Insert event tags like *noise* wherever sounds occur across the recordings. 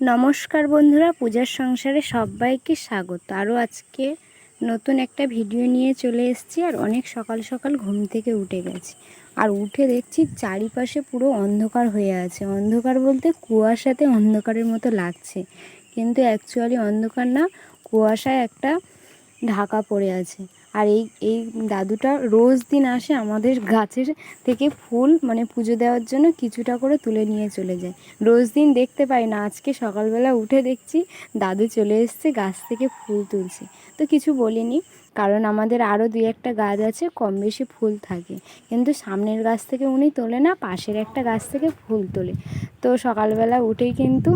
নমস্কার বন্ধুরা, পূজার সংসারে সবাইকে স্বাগত। আরও আজকে নতুন একটা ভিডিও নিয়ে চলে এসেছি আর অনেক সকাল সকাল ঘুম থেকে উঠে গেছি। আর উঠে দেখছি চারিপাশে পুরো অন্ধকার হয়ে আছে। অন্ধকার বলতে কুয়াশাতে অন্ধকারের মতো লাগছে। কিন্তু অ্যাকচুয়ালি অন্ধকার না, কুয়াশায় একটা ঢাকা পড়ে আছে। আর এই এই দাদুটা রোজ দিন আসে আমাদের গাছের থেকে ফুল মানে পুজো দেওয়ার জন্য কিছুটা করে তুলে নিয়ে চলে যায়। রোজ দিন দেখতে পাই না, আজকে সকালবেলা উঠে দেখছি দাদু চলে এসছে গাছ থেকে ফুল তুলছে। তো কিছু বলিনি, কারণ আমাদের আরও দুই একটা গাছ আছে, কম বেশি ফুল থাকে। কিন্তু সামনের গাছ থেকে উনি তোলে না, পাশের একটা গাছ থেকে ফুল তোলে। তো সকালবেলা উঠেই কিন্তু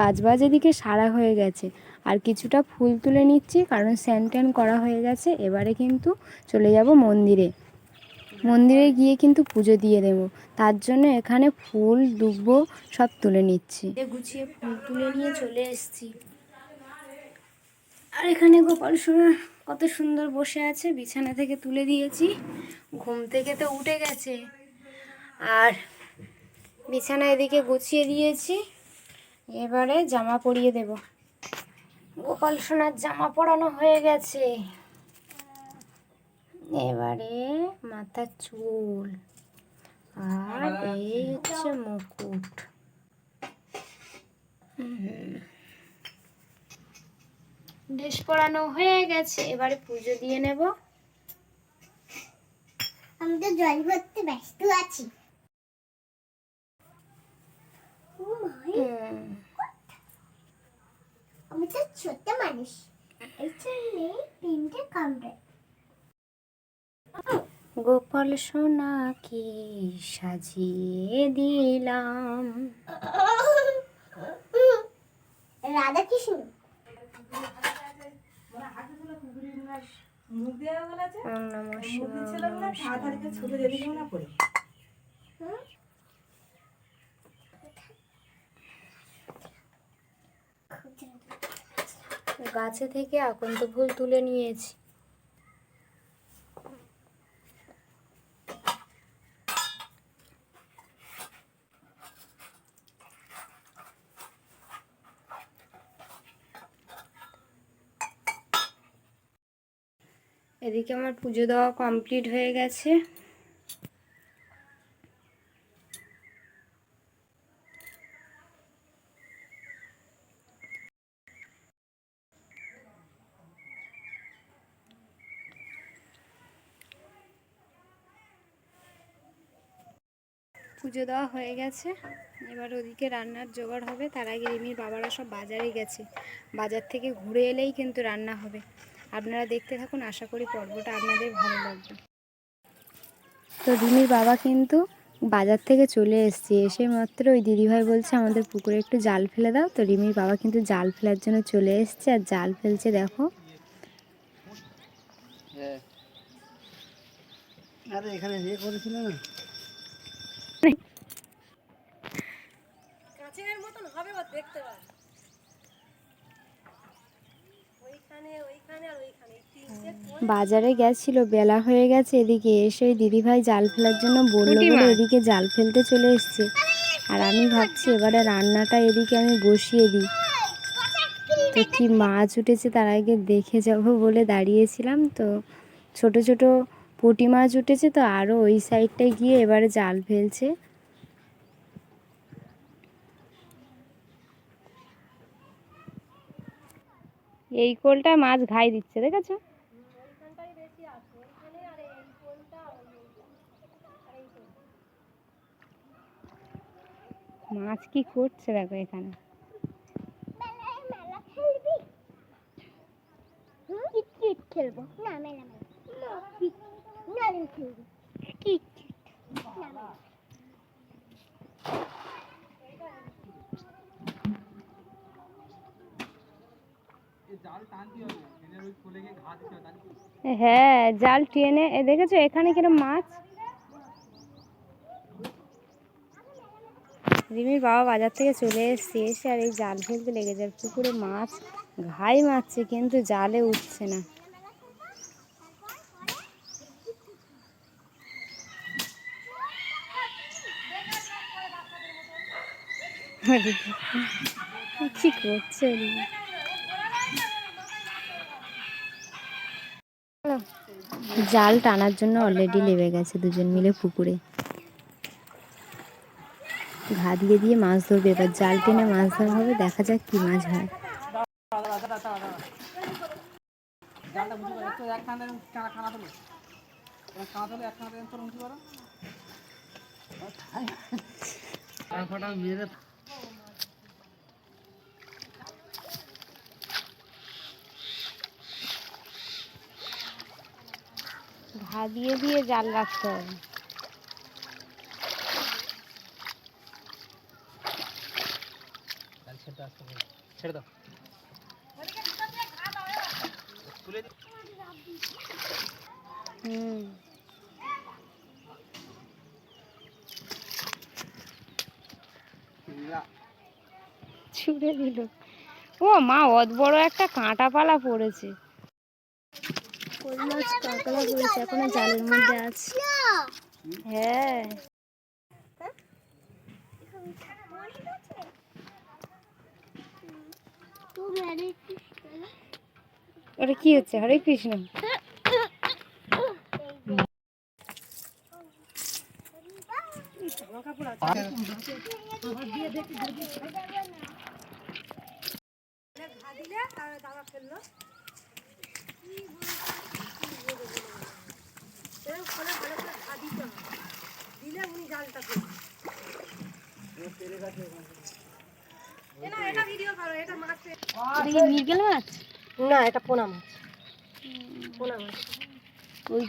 কাজবাজ এদিকে সারা হয়ে গেছে। আর কিছুটা ফুল তুলে নিচ্ছি, কারণ স্যান করা হয়ে গেছে। এবারে কিন্তু চলে যাব মন্দিরে। মন্দিরে গিয়ে কিন্তু পুজো দিয়ে দেবো। তার জন্য এখানে ফুল, দুব্বো সব তুলে নিচ্ছি। গুছিয়ে ফুল তুলে নিয়ে চলে এসেছি। আর এখানে গোপাল সোনা কত সুন্দর বসে আছে, বিছানা থেকে তুলে দিয়েছি। ঘুম থেকে তো উঠে গেছে। আর বিছানা এদিকে গুছিয়ে দিয়েছি। এবারে জামা পরিয়ে দেব। গোপাল সোনার জামা পরানো হয়ে গেছে। এবারে মাথার চুল আর এই হচ্ছে মুকুট। ড্রেস পরানো হয়ে গেছে এবারে পুজো দিয়ে নেব। আমি তো জল ভরতে ব্যস্ত আছি। ও মাই তো ছোট্ট মানুষ এই জন্যে তিনটে কামড়ে গোপাল সোনাকে সাজিয়ে দিলাম। রাধা কৃষ্ণ মুখ দেওয়া বলা আছে ওম নমঃ মুখ শিবায়, দিচ্ছিল ওম না নমঃ হাত হারিকে ছুটে যেদিকে না পড়ে শিবায়। গাছে থেকে আকন্ত ফুল তুলে নিয়েছি। এদিকে আমার পুজো দেওয়া কমপ্লিট হয়ে গেছে। পুজো দেওয়া হয়ে গেছে। এবার ওদিকে রান্নার জোগাড় হবে। তার আগে রিমির বাবারা সব বাজারে গেছে। বাজার থেকে ঘুরে এলেই কিন্তু রান্না হবে। আপনারা দেখতে থাকুন, আশা করি পর্বটা আপনাদের ভালো লাগবে। তো রিমির বাবা কিন্তু বাজার থেকে চলে এসছে। এসে মাত্র ওই দিদিভাই বলছে, আমাদের পুকুরে একটু জাল ফেলে দাও। তো রিমির বাবা কিন্তু জাল ফেলার জন্য চলে এসছে। আর জাল ফেলছে, দেখো। আরে এখানে করেছিল না? বাজারে গেছিল বেলা হয়ে গেছে এদিকে এসে দিদিভাই জাল ফেলার জন্য বলল বলে এদিকে জাল ফেলতে চলে এসছে। আর আমি ভাবছি এবারে রান্নাটা এদিকে আমি বসিয়ে দিই। তো কি মাছ উঠেছে তার আগে দেখে যাব বলে দাঁড়িয়েছিলাম তো। ছোট ছোট পুঁটি মাছ উঠেছে তো আরও ওই সাইডটায় গিয়ে এবারে জাল ফেলছে। এই কোলটা মাছ ঘাই দিচ্ছে দেখেছ? মাছ কি করছে দেখো এখানে? খেলবি? না মেলা মেলা। না কিট না খেলবি। কিট না হ্যাঁ জাল টেনে দেখেছ এখানে কিরম মাছ? রিমির বাবা বাজার থেকে চলে এসছে, এসে আর এই জাল ফেলতে লেগে যায়, পুকুরে মাছ, ঘাই মারছে, কিন্তু জালে উঠছে না। *laughs* কি করছে জাল টানার জন্য অলরেডি লেবে গেছে দুজন মিলে পুকুরে। ঘা দিয়ে দিয়ে মাছ ধরবে, এবার জাল টেনে মাছ ধরা হবে, দেখা যাক কি মাছ হয়। জালটা বুঝতে পারো একটু এক খানা টানা খানা তোলো খানা তোলো এক খানা তোলো উঁচু করো ফটা মেরে ঘা দিয়ে দিয়ে জাল রাখতে হবে। ছেড়ে দাও। হুম। ছুড়ে দিল। ও মা অত বড় একটা কাঁটা পালা পড়েছে। মাছ এখনও জালের মধ্যে আছে হ্যাঁ ওটা কি হচ্ছে? হরে কৃষ্ণ। না এটা পোনা মাছ। পোনা মাছ। ওই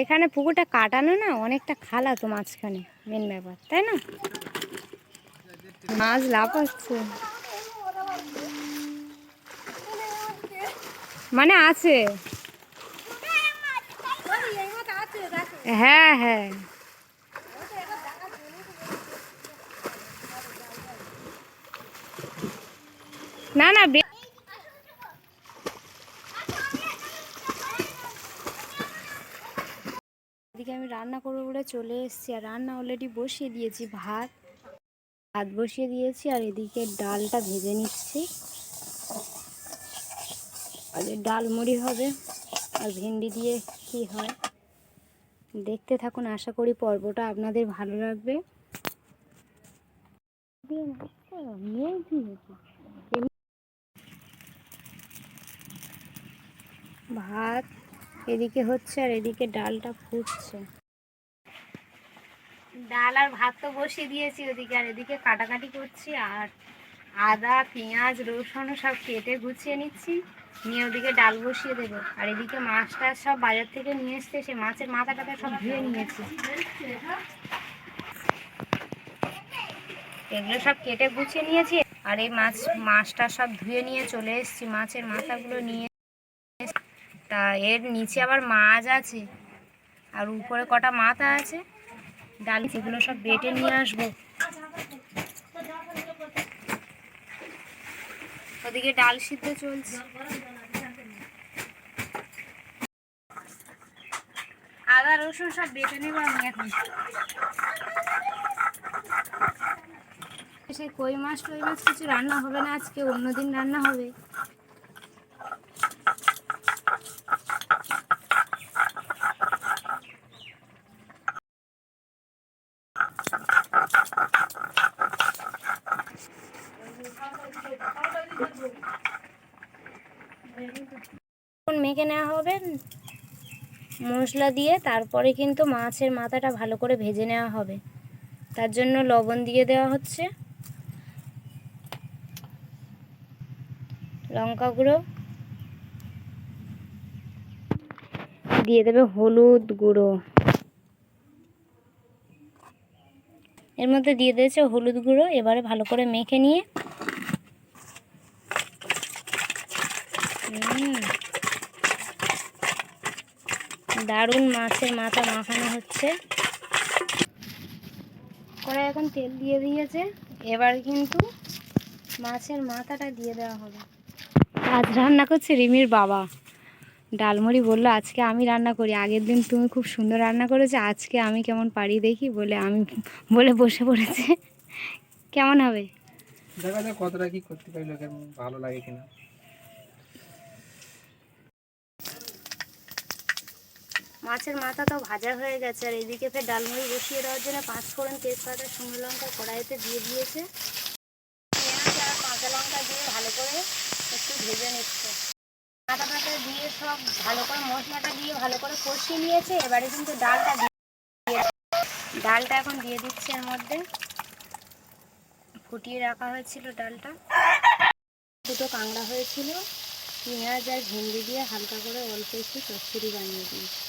এখানে পুকুরটা কাটানো না অনেকটা খালা তো মাঝখানে মেন ব্যাপার তাই না? মাছ লাফাচ্ছে। মানে আছে। হ্যাঁ হ্যাঁ। না না এদিকে আমি রান্না করব বলে চলে এসেছি, আর রান্না অলরেডি বসিয়ে দিয়েছি, ভাত। ভাত বসিয়ে দিয়েছি, আর এদিকে ডালটা ভেজে নিচ্ছি। আর ডাল মুড়ি হবে, আর ভেন্ডি দিয়ে কি হয়? দেখতে থাকুন, আশা করি পর্বটা আপনাদের ভালো লাগবে। ভাত এদিকে হচ্ছে আর এদিকে ডালটা ফুটছে। ডাল আর ভাত তো বসিয়ে দিয়েছি ওদিকে, আর এদিকে কাটাকাটি করছি, আর আদা, পেঁয়াজ, রসুন সব কেটে গুছিয়ে নিচ্ছি। নিয়ে ওদিকে ডাল বসিয়ে দেবো। আর এদিকে মাছটা সব বাজার থেকে নিয়ে এসছে সে মাছের মাথা টাথা সব ধুয়ে নিয়েছি। এগুলো সব কেটে গুছিয়ে নিয়েছি। আর এই মাছ, মাছটা সব ধুয়ে নিয়ে চলে এসেছি, মাছের মাথাগুলো নিয়ে। তা এর নিচে আবার মাছ আছে, আর উপরে কটা মাথা আছে। ডাল, সেগুলো সব বেটে নিয়ে আসব। ওদিকে ডাল সিদ্ধ চলছে। আদা, রসুন সব বেটে নেব আমি এখন। সেই কই মাছ, টই মাছ কিছু রান্না হবে না আজকে, অন্যদিন রান্না হবে। মেখে নেওয়া হবে। মশলা দিয়ে তারপরে কিন্তু মাছের মাথাটা ভালো করে ভেজে নেওয়া হবে। তার জন্য লবণ দিয়ে দেওয়া হচ্ছে। লঙ্কা গুঁড়ো। দিয়ে দেবে হলুদ গুঁড়ো। এর মধ্যে দিয়ে দিয়েছে হলুদ গুঁড়ো। এবারে ভালো করে মেখে নিয়ে হুম দারুণ মাছের মাথা মাখানো হচ্ছে। কড়াই এখন তেল দিয়ে দিয়েছে। এবার কিন্তু মাছের মাথাটা দিয়ে দেওয়া হবে। আজ রান্না করছে রিমির বাবা। ডালমুড়ি বলল, আজকে আমি রান্না করি। আগের দিন তুমি খুব সুন্দর রান্না করেছ। আজকে আমি কেমন পারি দেখি। বলে আমি *laughs* বলে বসে পড়েছে। কেমন হবে? দেখা যাক কতটা কি করতে পারি লোকের ভালো লাগে কিনা। মাছের মাথা তো ভাজা হয়ে গেছে। আর এদিকে ফের ডালমুড়ি বসিয়ে দেওয়ার জন্য পাঁচ ফোড়ন তেজপাতা, শুকনো লঙ্কা কড়াইতে দিয়ে দিয়েছে। পেঁয়াজ আর কাঁচা লঙ্কা দিয়ে ভালো করে একটু ভেজে নিচ্ছে। আদা পাতা দিয়ে সব ভালো করে মশলাটা দিয়ে ভালো করে কষিয়ে নিয়েছে। এবারে কিন্তু ডালটা ডালটা এখন দিয়ে দিচ্ছে এর মধ্যে। ফুটিয়ে রাখা হয়েছিল ডালটা। দুটো কাঁকড়া হয়েছিল। পেঁয়াজ আর ভেন্ডি দিয়ে হালকা করে অল্প একটু চচ্চড়ি বানিয়ে দিয়েছি।